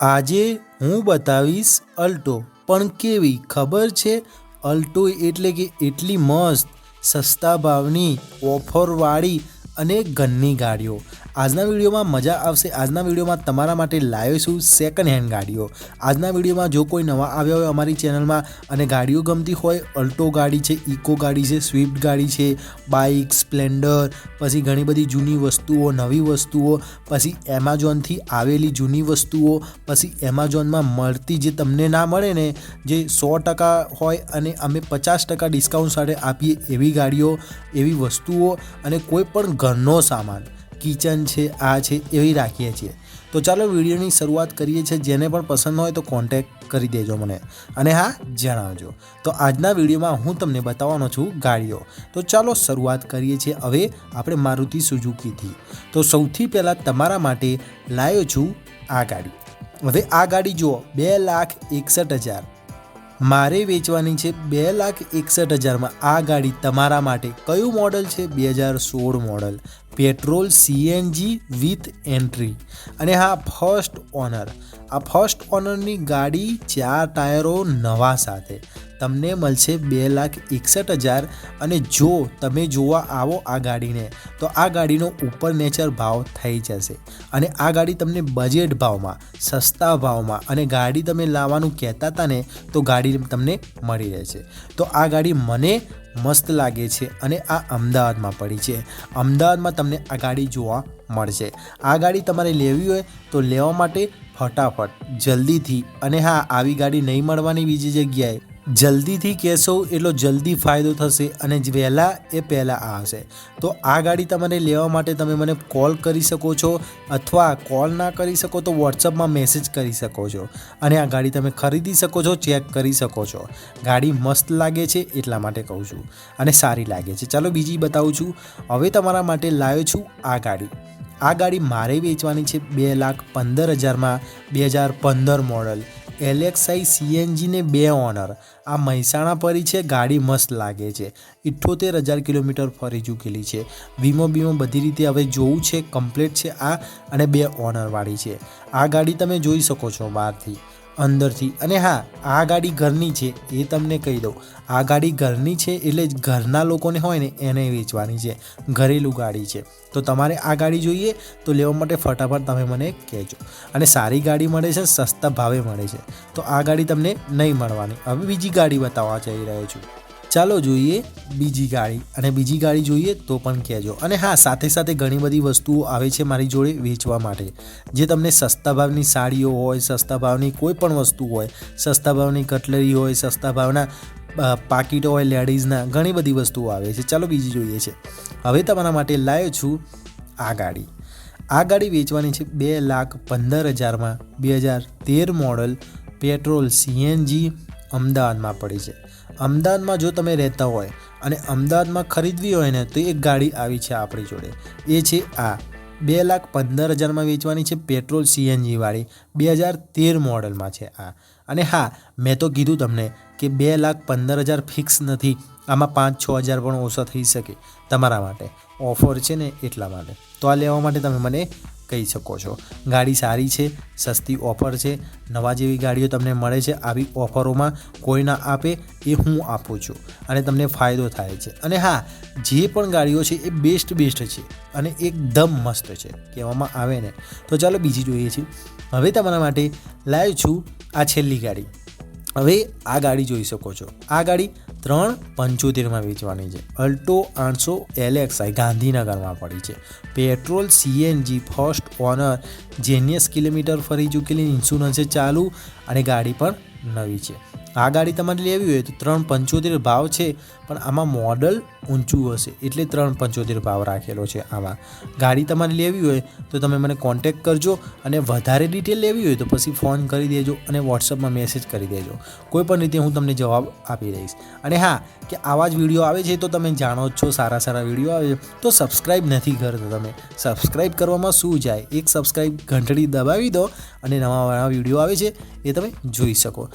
આજે હું બતાવીશ અલ્ટો. પણ કેવી? ખબર છે? અલ્ટો એટલે કે એટલી મસ્ત, સસ્તા ભાવની, ઓફરવાળી અને ઘરની ગાડીઓ. આજના વિડીયોમાં મજા આવશે. આજના વિડીયોમાં તમારા માટે લાવ્યો છું સેકન્ડ હેન્ડ ગાડીઓ. આજના વિડીયોમાં જો કોઈ નવા આવ્યા હોય અમારી ચેનલમાં અને ગાડીઓ ગમતી હોય, અલ્ટો ગાડી છે, ઇકો ગાડી છે, સ્વિફ્ટ ગાડી છે, બાઇક, સ્પ્લેન્ડર, પછી ઘણી બધી જૂની વસ્તુઓ, નવી વસ્તુઓ, પછી એમેઝોનથી આવેલી જૂની વસ્તુઓ, પછી એમેઝોનમાં મળતી જે તમને ના મળે ને, જે સો ટકા હોય અને અમે પચાસ ટકા ડિસ્કાઉન્ટ સાથે આપીએ એવી ગાડીઓ, એવી વસ્તુઓ અને કોઈ પણ ઘરનો સામાન. કિચન છે, આ છે, એવી રાખીએ છીએ. તો ચાલો વિડીયોની શરૂઆત કરીએ છીએ. જેને પણ પસંદ હોય તો કોન્ટેક્ટ કરી દેજો મને. અને હા, જણાવજો. તો આજના વિડીયોમાં હું તમને બતાવવાનો છું ગાડીઓ. તો ચાલો શરૂઆત કરીએ છીએ. હવે આપણે મારુતિ સુઝુકીથી. તો સૌથી પહેલાં તમારા માટે લાવ્યો છું આ ગાડી. હવે આ ગાડી જુઓ, બે લાખ એકસઠ હજાર. મારે વેચવાની છે બે લાખ એકસઠ હજારમાં. આ ગાડી તમારા માટે કયું મોડલ છે? બે હજાર સોળ model. Petrol CNG with entry. અને હા, ફર્સ્ટ ઓનર. આ ફર્સ્ટ ઓનરની ગાડી ચાર ટાયરો નવા સાથે. તમને મળશે બે લાખ એકસઠ હજાર અને જો તમે જોવા આવો આ ગાડીને, તો આ ગાડીનો ઉપર નેચર ભાવ થઈ જશે. અને આ ગાડી તમને બજેટ ભાવમાં, સસ્તા ભાવમાં અને ગાડી તમે લાવવાનું કહેતા હતા ને, તો ગાડી તમને મળી રહેશે. તો આ ગાડી મને મસ્ત લાગે છે અને આ અમદાવાદમાં પડી છે. અમદાવાદમાં તમને આ ગાડી જોવા મળશે. આ ગાડી તમારે લેવી હોય, તો લેવા માટે ફટાફટ, જલ્દીથી અને હા, આવી ગાડી નહીં મળવાની બીજી જગ્યાએ જલ્દીથી કહેશો એટલો જલ્દી ફાયદો થશે અને વહેલા એ પહેલાં આવશે તો આ ગાડી તમારે લેવા માટે તમે મને કોલ કરી શકો છો અથવા કોલ ના કરી શકો તો વોટ્સઅપમાં મેસેજ કરી શકો છો. અને આ ગાડી તમે ખરીદી શકો છો, ચેક કરી શકો છો. ગાડી મસ્ત લાગે છે એટલા માટે કહું છું. અને સારી લાગે છે. ચાલો બીજી બતાવું છું. હવે તમારા માટે લાવ્યો છું આ ગાડી. આ ગાડી મારે વેચવાની છે બે લાખ પંદર હજારમાં બે હજાર પંદર મોડલ એલેક્સાઈ સીએનજીને બે ઓનર. આ મહેસાણા પરી છે, ગાડી મસ્ત લાગે છે. ઇઠ્ઠોતેર હજાર કિલોમીટર ફરી ચૂકેલી છે. વીમો બીમો બધી રીતે હવે જોવું છે કમ્પ્લીટ છે આ અને બે ઓનરવાળી છે. આ ગાડી તમે જોઈ શકો છો બહારથી. અંદરથી. અને હા, આ ગાડી ઘરની છે, એ તમને કહી દઉં. આ ગાડી ઘરની છે એટલે ઘરના લોકોને હોય ને, એને વેચવાની છે. ઘરેલું ગાડી છે. તો તમારે આ ગાડી જોઈએ, તો લેવા માટે ફટાફટ તમે મને કહેજો. અને સારી ગાડી મળે છે, સસ્તા ભાવે મળે છે. તો આ ગાડી તમને નહીં મળવાની. હવે બીજી ગાડી બતાવવા જઈ રહ્યો છું. ચાલો જોઈએ બીજી ગાડી. અને બીજી ગાડી જોઈએ તો પણ કહેજો. અને હા, સાથે સાથે ઘણી બધી વસ્તુઓ આવે છે મારી જોડે વેચવા માટે. જે તમને સસ્તા ભાવની સાડીઓ હોય, સસ્તા ભાવની કોઈ પણ વસ્તુ હોય, સસ્તા ભાવની કટલરી હોય, સસ્તા ભાવના પાકીટો હોય, લેડીઝના, ઘણી બધી વસ્તુઓ આવે છે. ચાલો બીજી જોઈએ છે. હવે તમારા માટે લાવ્યો છું આ ગાડી. આ ગાડી વેચવાની છે બે લાખ પંદર હજારમાં. બે હજાર તેર મોડલ પેટ્રોલ સીએનજી અમદાવાદમાં પડી છે. અમદાવાદમાં જો તમે રહેતા હોય અને અમદાવાદમાં ખરીદવી હોય ને, તો એક ગાડી આવી છે આપણી જોડે. એ છે આ. બે લાખ પંદર હજારમાં વેચવાની છે પેટ્રોલ સીએનજીવાળી બે હજાર તેર મોડલમાં છે આ. અને હા, મેં તો કીધું તમને કે બે લાખ પંદર હજાર ફિક્સ નથી. આમાં પાંચ છ હજાર પણ ઓછા થઈ શકે તમારા માટે. ઓફર છે ને એટલા માટે. તો આ લેવા માટે તમે મને કહી શકો છો. ગાડી સારી છે, સસ્તી ઓફર છે, નવા જેવી ગાડીઓ તમને મળે છે, આવી ઓફરોમાં કોઈ ના આપે એ હું આપું છું અને તમને ફાયદો થાય છે. અને હા, જે પણ ગાડીઓ છે એ બેસ્ટ બેસ્ટ છે અને એકદમ મસ્ત છે, કહેવામાં આવે ને. તો ચાલો બીજી જોઈએ છીએ. હવે તમારા માટે લાવ્યો છું આ છેલ્લી ગાડી. હવે આ ગાડી જોઈ શકો છો. આ ગાડી ત્રણ પંચોતેરમાં વેચવાની છે. અલ્ટો આઠસો એલેક્સઆઈ ગાંધીનગરમાં પડી છે. Petrol CNG first owner genuine kilometre ફરી ચૂકેલી, ઇન્સ્યોરન્સ ચાલુ અને ગાડી પણ નવી છે. આ ગાડી તમારે લેવી હોય તો ત્રણ પંચોતેર ભાવ છે, પણ આમાં મોડલ ઊંચું હશે. એટલે ત્રણ પંચોતેર ભાવ રાખેલો છે આમાં. ગાડી તમારે લેવી હોય તો તમે મને કોન્ટેક કરજો અને વધારે ડિટેલ લેવી હોય તો પછી ફોન કરી દેજો અને વોટ્સઅપમાં મેસેજ કરી દેજો. કોઈ પણ રીતે હું તમને જવાબ આપી દઈશ. અને હા, કે આવા જ વીડિયો આવે છે તો તમે જાણો જ છો સારા સારા વીડિયો આવે છે, તો સબસ્ક્રાઈબ નથી કરતા તમે. સબસ્ક્રાઈબ કરવામાં શું જાય? એક સબસ્ક્રાઈબ ઘંટડી દબાવી દો અને નવા નવા વીડિયો આવે છે એ તમે જોઈ શકો.